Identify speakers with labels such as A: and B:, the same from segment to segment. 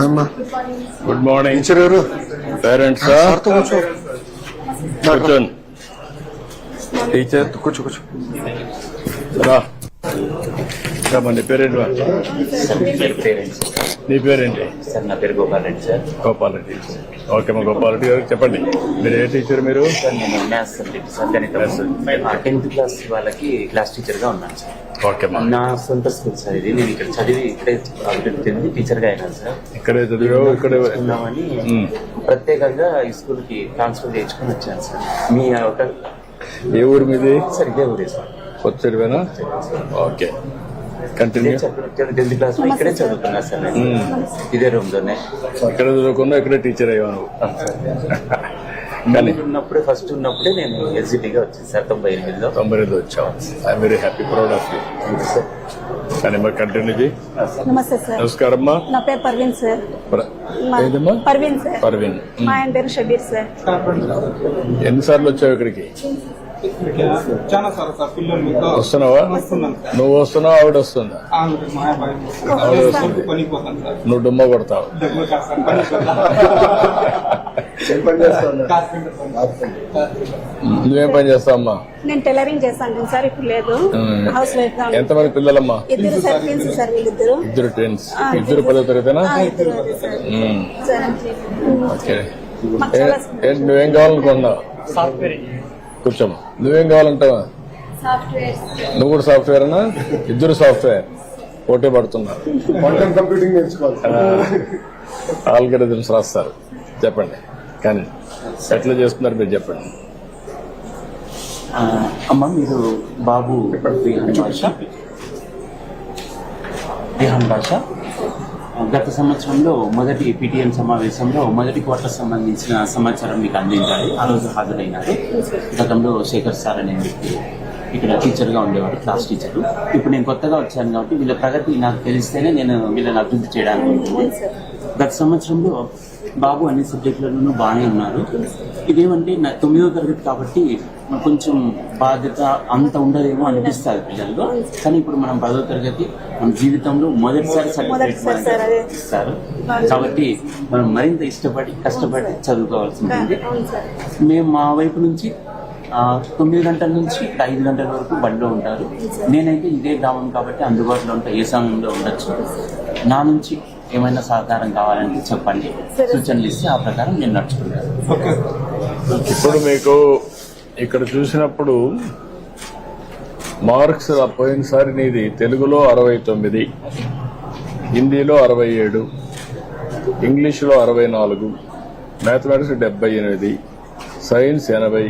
A: అమ్మా
B: good morning
A: teacher గారు
B: parents
A: సార్తో కూర్చో
B: కూర్చోండి టీచర్
A: కూర్చో కూర్చో
B: రా రామ్మా, నీ పేరేంటి నీ పేరేంటి?
C: సార్ నా పేరు గోపాల్ రెడ్డి సార్.
B: గోపాల్ రెడ్డి. ఓకే మా గోపాల్ రెడ్డి గారు చెప్పండి. మీరు ఏ టీచర్ మీరు?
C: నేను మ్యాథ్స్ సబ్జెక్ట్ సార్ గణితం టెన్త్ క్లాస్ వాళ్ళకి క్లాస్ టీచర్గా ఉన్నాను సార్.
B: ఓకే
C: నా సొంత స్కూల్ సార్ ఇది. నేను ఇక్కడ చదివి ఇక్కడే అభివృద్ధి చెంది టీచర్గా అయినాను సార్.
B: ఇక్కడే చదివావు ఇక్కడే
C: ఉన్నామని. ప్రత్యేకంగా ఈ స్కూల్కి ట్రాన్స్ఫర్ చేయించుకొని వచ్చాను సార్. మీ ఒక
B: ఏ ఊరు మీది?
C: సార్ ఇదే ఊరే sir.
B: Okay. Continue
C: tenth class ఇక్కడే చదువుతున్నా సార్. నేను. ఇదే రూమ్లోనే.
B: ఇక్కడ చదువుకున్నా ఇక్కడే టీచర్ అయ్యావు నువ్వు?
C: ఉన్నప్పుడే ఫస్ట్ ఉన్నప్పుడే నేను ఎస్జిటిగా వచ్చింది సార్ తొంభై ఎనిమిదిలో.
B: తొంభై ఐదు వచ్చావు? I'm very happy proud of you
C: sir
B: కానీ మరి కంటిన్యూ చేయి
D: నమస్తే సార్.
B: నమస్కారం అమ్మా
D: నా పేరు పర్వీన్ సార్.
B: ఏదమ్మా?
D: పర్వీన్ సార్.
B: పర్వీన్.
D: మా ఆయన పేరు షబీర్ సార్.
B: ఎన్నిసార్లు వచ్చావు ఇక్కడికి?
E: చాలా సార్ సార్ పిల్లలు మీతో
B: వస్తున్నావా?
E: వస్తున్నాను సార్.
B: నువ్వు వస్తున్నావు ఆవిడ వస్తుందా? నువ్వు డుమ్మ కొడతావు. నువ్వేం పని చేస్తావు అమ్మా?
D: నేను టైలరింగ్ చేస్తాను సార్ ఇప్పుడు లేదు. Housewife.
B: ఎంతమంది పిల్లలమ్మా?
D: ఇద్దరు సార్ ట్విన్స్ సార్ వీళ్ళిద్దరు.
B: ఇద్దరు
D: ఆ,
B: ఇద్దరు పదో తరగతినా? ఓకే. నువ్వేం కావాలనుకున్నావు కూర్చోమ్మా నువ్వేం కావాలంటావా
D: సాఫ్ట్వేర్.
B: నువ్వు కూడా సాఫ్ట్వేర్ అనా ఇద్దరు సాఫ్ట్వేర్. పోటీ పడుతున్నారు.
A: క్వాంటమ్ కంప్యూటింగ్ నేర్చుకోవాలి.
B: ఆల్గరిథమ్స్ రాస్తారు. చెప్పండి. కానీ ఎట్లా చేస్తున్నారు మీరు చెప్పండి.
C: అమ్మ మీరు బాబు భాష. భాష. గత సంవత్సరంలో మొదటి పిటిఎం సమావేశంలో మొదటి క్వార్టర్ సంబంధించిన సమాచారం మీకు అందించాలి. ఆ రోజు హాజరైనారు. గతంలో శేఖర్ సార్ అనే వ్యక్తి ఇక్కడ టీచర్గా ఉండేవారు క్లాస్ టీచర్. ఇప్పుడు నేను కొత్తగా వచ్చాను కాబట్టి వీళ్ళ ప్రగతి నాకు తెలిస్తేనే నేను వీళ్ళని అభివృద్ధి చేయడానికి గత సంవత్సరంలో బాబు అన్ని సబ్జెక్టులలోనూ బాగానే ఉన్నారు. ఇదేమంటే నా తొమ్మిదో తరగతి కాబట్టి కొంచెం బాధ్యత అంత ఉండదేమో అనిపిస్తుంది పిల్లల్లో కానీ ఇప్పుడు మనం పదో తరగతి మన జీవితంలో మొదటిసారి సర్టిఫికేట్. ఇస్తారు. కాబట్టి మనం మరింత ఇష్టపడి కష్టపడి చదువుకోవాల్సి ఉంటుంది
D: అవును సార్.
C: మేము మా వైపు నుంచి ఆ, తొమ్మిది గంటల నుంచి ఐదు గంటల వరకు బండిలో ఉంటారు. నేనైతే ఇదే గ్రామం కాబట్టి అందుబాటులో ఉంటా ఏ సమయంలో ఉండొచ్చు. నా నుంచి ఏమైనా సహకారం కావాలంటే చెప్పండి. సూచనలు ఇస్తే ఆ ప్రకారం నేను నడుచుకుంటాను.
E: ఓకే.
B: ఇప్పుడు మీకు ఇక్కడ చూసినప్పుడు మార్క్స్ పోయినసారి నీది తెలుగులో అరవై తొమ్మిది హిందీలో అరవై ఏడు ఇంగ్లీష్లో అరవై నాలుగు మ్యాథమెటిక్స్ డెబ్బై ఎనిమిది సైన్స్ ఎనభై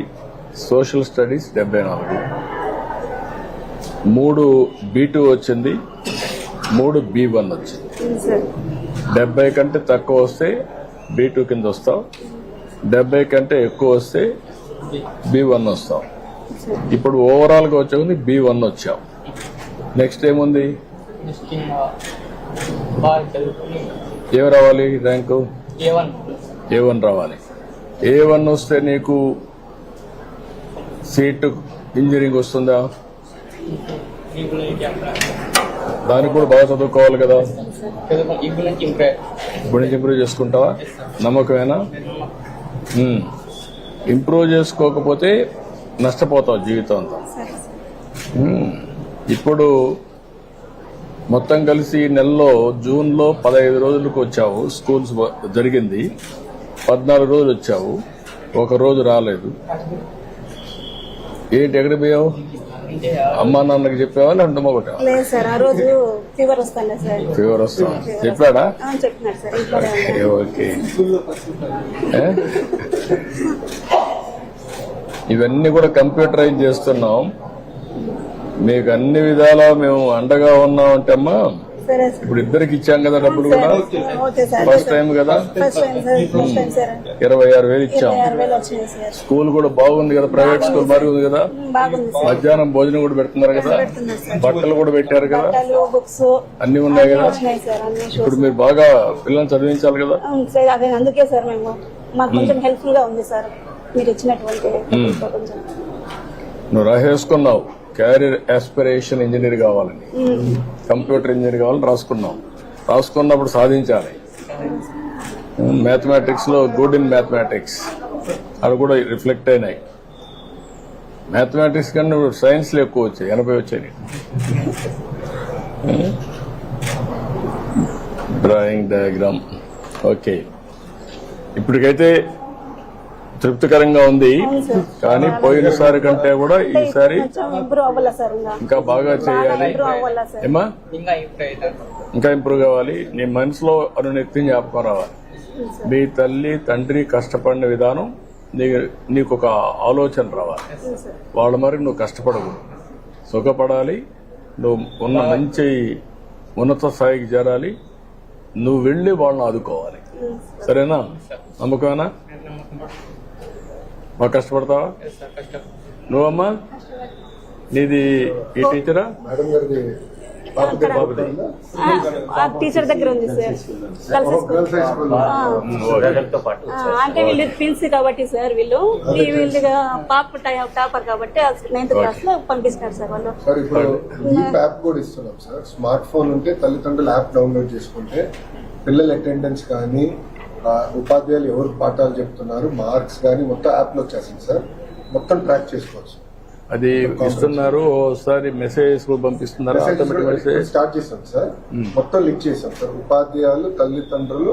B: సోషల్ స్టడీస్ డెబ్బై నాలుగు. మూడు బీ టూ వచ్చింది మూడు బి వన్ వచ్చింది. డెబ్బై కంటే తక్కువ వస్తే బీ టూ కింద వస్తావు డెబ్బై కంటే ఎక్కువ వస్తే బి వన్ వస్తావు ఇప్పుడు ఓవరాల్గా వచ్చావు బి వన్ వచ్చావు నెక్స్ట్ ఏముంది?
F: బాగా చదువుకుని
B: ఏం రావాలి ర్యాంకు?
F: ఏ వన్
B: రావాలి. ఏ వన్ వస్తే నీకు సీటు ఇంజనీరింగ్ వస్తుందా? దానికి కూడా బాగా చదువుకోవాలి కదా.
F: చదువుకుని ఇప్పుడు నుంచి ఇంప్రూవ్.
B: చేసుకుంటావా? నమ్మకమేనా. ఇంప్రూవ్ చేసుకోకపోతే నష్టపోతావు జీవితం అంతా. ఇప్పుడు మొత్తం కలిసి నెలలో జూన్లో పదహైదు రోజులకు వచ్చావు. స్కూల్స్ జరిగింది. పద్నాలుగు రోజులు వచ్చావు. ఒక రోజు రాలేదు. ఏంటి ఎక్కడ పోయావు? అమ్మా నాన్నకి చెప్పావా లేదంటే
D: లేదు రోజు ఫీవర్ వస్తాను
B: వస్తావా చెప్పాడా. ఓకే? ఇవన్నీ కూడా కంప్యూటరైజ్ చేస్తున్నాం. మీకు అన్ని విధాలా మేము అండగా ఉన్నాం అంటే అమ్మా ఇప్పుడు ఇద్దరికి ఇచ్చాం కదా డబ్బులు కూడా ఫస్ట్ టైం కదా? ఇరవై ఆరు వేలు ఇచ్చాం. స్కూల్ కూడా బాగుంది కదా ప్రైవేట్ స్కూల్ బాగుంది కదా? మధ్యాహ్నం భోజనం కూడా పెడుతున్నారు కదా? బట్టలు కూడా పెట్టారు కదా? అన్ని ఉన్నాయి కదా? ఇప్పుడు మీరు బాగా పిల్లల్ని చదివించాలి కదా?
D: అందుకే సార్ మేము మాకు కొంచెం హెల్ప్ఫుల్గా ఉంది సార్ మీరు ఇచ్చినటువంటి కొంచెం
B: నువ్వు రాసేసుకున్నావు క్యారియర్ ఆస్పిరేషన్ ఇంజనీర్ కావాలని. కంప్యూటర్ ఇంజనీర్ కావాలని రాసుకున్నాం రాసుకున్నప్పుడు సాధించాలి. మ్యాథమెటిక్స్లో గుడ్ ఇన్ మ్యాథమెటిక్స్ అవి కూడా రిఫ్లెక్ట్ అయినాయి. మ్యాథమెటిక్స్ కన్నా సైన్స్లో ఎక్కువ వచ్చాయి. ఎనభై వచ్చాయి. డ్రాయింగ్ డయాగ్రామ్ ఓకే ఇప్పటికైతే తృప్తికరంగా ఉంది. కానీ పోయినసారి కంటే కూడా ఈసారి
D: కొంచెం ఇంప్రూవ్ అవ్వాలా సార్ ఇంకా?
B: బాగా చేయాలి.
D: ఇంప్రూవ్ అవ్వాలా సార్?
B: ఏమా
F: ఇంకా ఇంప్రూవ్ అవుతారు.
B: ఇంకా ఇంప్రూవ్ కావాలి. నీ మనసులో అనునిత్యం జ్ఞాపకం రావాలి. మీ తల్లి తండ్రి కష్టపడిన విధానం నీ నీకు ఒక ఆలోచన రావాలి. వాళ్ళ మరి నువ్వు కష్టపడకూడదు సుఖపడాలి. నువ్వు ఉన్న మంచి ఉన్నత స్థాయికి చేరాలి. నువ్వు వెళ్ళి వాళ్ళని ఆదుకోవాలి. సరేనా? నమ్మకమేనా? బాగా కష్టపడతావా? నువ్వమ్మా? నీది ఈ టీచరా?
D: టీచర్ దగ్గర ఉంది సార్ అంటే వీళ్ళు ట్విన్స్ కాబట్టి సార్ వీళ్ళు. ఈ వీళ్ళుగా పాప టై- టాపర్ కాబట్టి నైన్త్ క్లాస్లో పంపిస్తున్నారు సార్ వాళ్ళు.
A: సార్ ఇప్పుడు ఈ యాప్ కూడా ఇస్తున్నాం సార్ స్మార్ట్ ఫోన్ ఉంటే తల్లిదండ్రులు యాప్ డౌన్లోడ్ చేసుకుంటే పిల్లల అటెండెన్స్ కానీ ఉపాధ్యాయులు ఎవరు పాఠాలు చెప్తున్నారు మార్క్స్ కానీ మొత్తం యాప్లో వచ్చేసింది సార్. మొత్తం ట్రాక్ చేసుకోవచ్చు.
B: అది ఇస్తున్నారు ఓసారి మెసేజ్ పంపిస్తున్నారు
A: స్టార్ట్ చేసాం సార్. మొత్తం లింక్ చేసాం సార్. ఉపాధ్యాయులు తల్లిదండ్రులు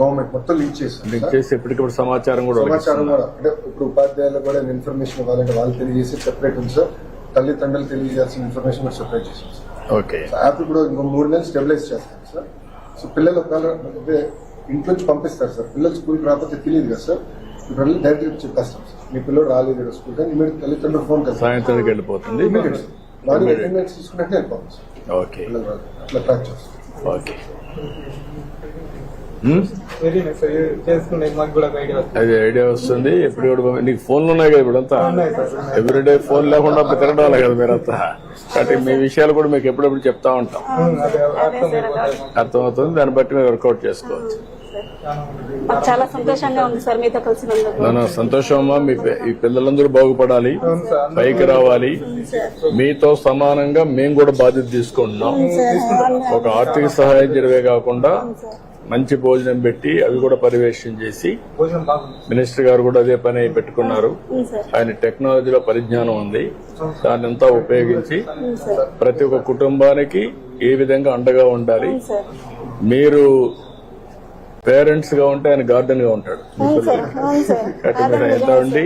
A: గవర్నమెంట్ మొత్తం లింక్ చేసాం
B: లింక్. చేసి ఎప్పటికప్పుడు సమాచారం కూడా
A: సమాచారం. కూడా. అంటే ఇప్పుడు ఉపాధ్యాయులకు కూడా ఇన్ఫర్మేషన్ ఇవ్వాలంటే వాళ్ళు తెలియజేసి సెపరేట్ ఉంది సార్. తల్లిదండ్రులు తెలియజేయాల్సిన ఇన్ఫర్మేషన్ కూడా సెపరేట్ చేసాం సార్.
B: ఓకే.
A: యాప్ ఇప్పుడు ఇంకో మూడు నెలలు స్టెబిలైజ్ చేస్తాం సార్. సో పిల్లలు ఒకవేళ అంటే ఇంటి నుంచి పంపిస్తారు సార్. పిల్లలు స్కూల్కి రాకపోతే తెలియదు కదా సార్. ఇప్పుడు డైరెక్ట్ చెప్పేస్తాం సార్. మీ పిల్లలు రాలేదు స్కూల్ కానీ ఇమీడియట్ తల్లిదండ్రులు ఫోన్ చేస్తారు
B: సాయంత్రానికి వెళ్ళిపోతుంది.
A: ఇమీడియట్ మార్నింగ్ అటెండెన్స్ తీసుకున్నట్టు వెళ్ళిపోతాం సార్.
B: ఓకే.
A: అట్లా ట్రాక్ చేస్తాం.
B: అది ఐడియా వస్తుంది. ఎప్పుడు కూడా నీకు ఫోన్లు ఉన్నాయి కదా ఇప్పుడంతా
E: సార్, ఉన్నాయి.
B: ఎవ్రీడే ఫోన్ లేకుండా తిరగడాలి కదా మీరంతా కాబట్టి మీ విషయాలు కూడా మీకు ఎప్పుడెప్పుడు చెప్తా ఉంటాం. అర్థమవుతుంది. దాన్ని బట్టి మీరు వర్కౌట్ చేసుకోవచ్చు.
D: మాకు చాలా సంతోషంగా ఉంది సార్ మీతో కలిసినందుకు.
B: నాన్న సంతోషం అమ్మా. మీ పిల్లలందరూ బాగుపడాలి. పైకి రావాలి. మీతో సమానంగా మేము కూడా బాధ్యత తీసుకుంటున్నాం. ఒక ఆర్థిక సహాయం చేయడమే కాకుండా మంచి భోజనం పెట్టి అవి కూడా పర్యవేక్షణ చేసి మినిస్టర్ గారు కూడా అదే పని పెట్టుకున్నారు. ఆయన టెక్నాలజీలో పరిజ్ఞానం ఉంది. దాన్ని అంతా ఉపయోగించి ప్రతి ఒక్క కుటుంబానికి ఏ విధంగా అండగా ఉండాలి మీరు పేరెంట్స్గా ఉంటే ఆయన గార్డెన్గా ఉంటాడు. ఎంత ఉండి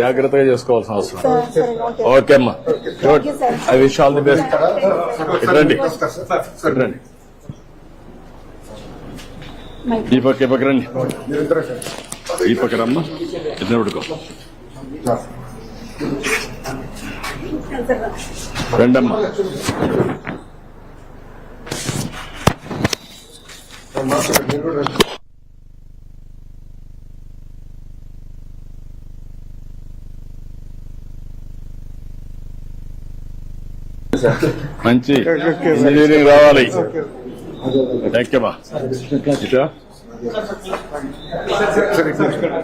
B: జాగ్రత్తగా చేసుకోవాల్సిన అవసరం
D: సార్ సరే ఓకే
B: అమ్మా. Good. I wish all the best రండి రండి ఈ పక్క ఈ పక్క రండి. ఈ పక్క రమ్మా. ఇద్దరు పడుకో రండమ్మా
A: మాస్టర్ మీరు కూడా రండి.
B: మంచి ఇంజనీరింగ్ రావాలి. థ్యాంక్ యూ అమ్మా ఇటా
A: సార్ ఇట్లా?